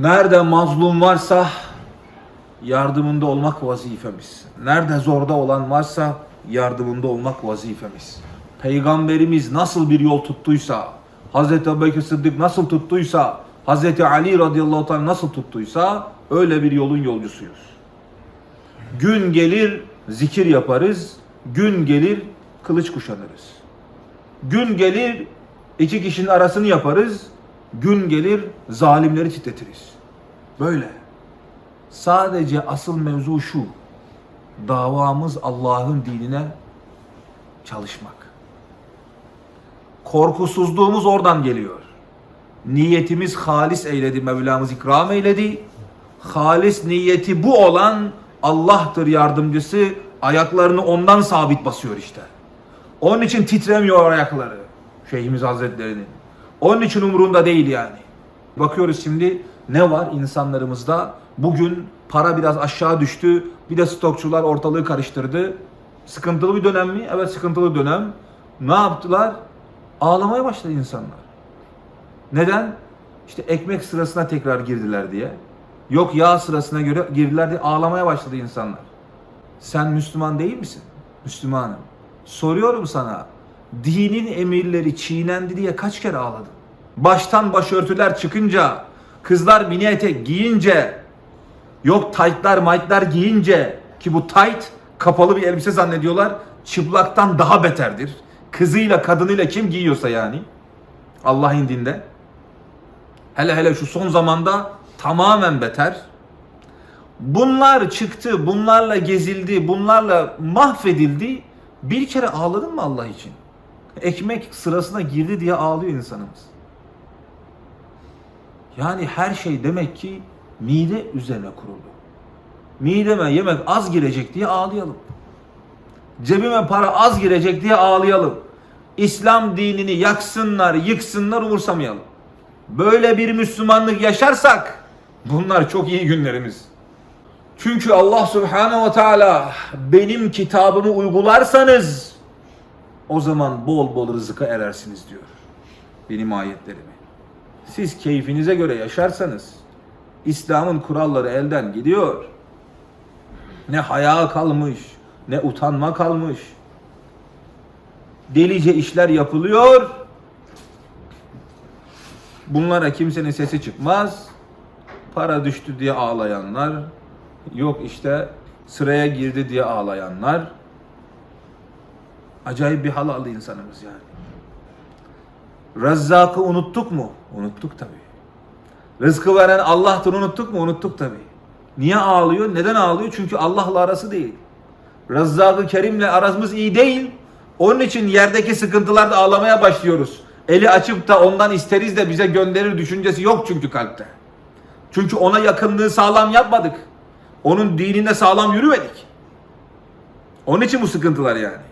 Nerede mazlum varsa yardımında olmak vazifemiz. Nerede zorda olan varsa yardımında olmak vazifemiz. Peygamberimiz nasıl bir yol tuttuysa, Hz. Ebubekir Sıddık nasıl tuttuysa, Hz. Ali radıyallahu teala nasıl tuttuysa öyle bir yolun yolcusuyuz. Gün gelir zikir yaparız, gün gelir kılıç kuşanırız. Gün gelir iki kişinin arasını yaparız, gün gelir zalimleri titretiriz. Böyle. Sadece asıl mevzu şu. Davamız Allah'ın dinine çalışmak. Korkusuzluğumuz oradan geliyor. Niyetimiz halis eyledi, Mevlamız ikram eyledi. Halis niyeti bu olan Allah'tır yardımcısı. Ayaklarını ondan sabit basıyor işte. Onun için titremiyor ayakları Şeyhimiz Hazretleri'nin. Onun için umurunda değil yani. Bakıyoruz şimdi ne var insanlarımızda? Bugün para biraz aşağı düştü. Bir de stokçular ortalığı karıştırdı. Sıkıntılı bir dönem mi? Evet sıkıntılı dönem. Ne yaptılar? Ağlamaya başladı insanlar. Neden? İşte ekmek sırasına tekrar girdiler diye. Yok yağ sırasına göre girdiler diye ağlamaya başladı insanlar. Sen Müslüman değil misin? Müslümanım. Soruyorum sana. Dinin emirleri çiğnendi diye kaç kere ağladın? Baştan başörtüler çıkınca, kızlar mini etek giyince, yok taytlar maytlar giyince ki bu tayt kapalı bir elbise zannediyorlar. Çıplaktan daha beterdir. Kızıyla kadınıyla kim giyiyorsa yani. Allah indinde. Hele hele şu son zamanda tamamen beter. Bunlar çıktı, bunlarla gezildi, bunlarla mahvedildi. Bir kere ağladın mı Allah için? Ekmek sırasına girdi diye ağlıyor insanımız. Yani her şey demek ki mide üzerine kuruldu. Mideme yemek az girecek diye ağlayalım. Cebime para az girecek diye ağlayalım. İslam dinini yaksınlar, yıksınlar umursamayalım. Böyle bir Müslümanlık yaşarsak bunlar çok iyi günlerimiz. Çünkü Allah Subhanahu ve Teala benim kitabımı uygularsanız o zaman bol bol rızıka erersiniz diyor. Benim ayetlerimi. Siz keyfinize göre yaşarsanız İslam'ın kuralları elden gidiyor. Ne haya kalmış, ne utanma kalmış. Delice işler yapılıyor. Bunlara kimsenin sesi çıkmaz. Para düştü diye ağlayanlar, yok işte sıraya girdi diye ağlayanlar. Acayip bir hal aldı insanımız yani. Rezzak'ı unuttuk mu? Unuttuk tabi. Rızkı veren Allah'tır unuttuk mu? Unuttuk tabi. Niye ağlıyor? Neden ağlıyor? Çünkü Allah'la arası değil. Rezzak-ı Kerim'le aramız iyi değil. Onun için yerdeki sıkıntılarda ağlamaya başlıyoruz. Eli açıp da ondan isteriz de bize gönderir düşüncesi yok çünkü kalpte. Çünkü ona yakınlığı sağlam yapmadık. Onun dininde sağlam yürümedik. Onun için bu sıkıntılar yani.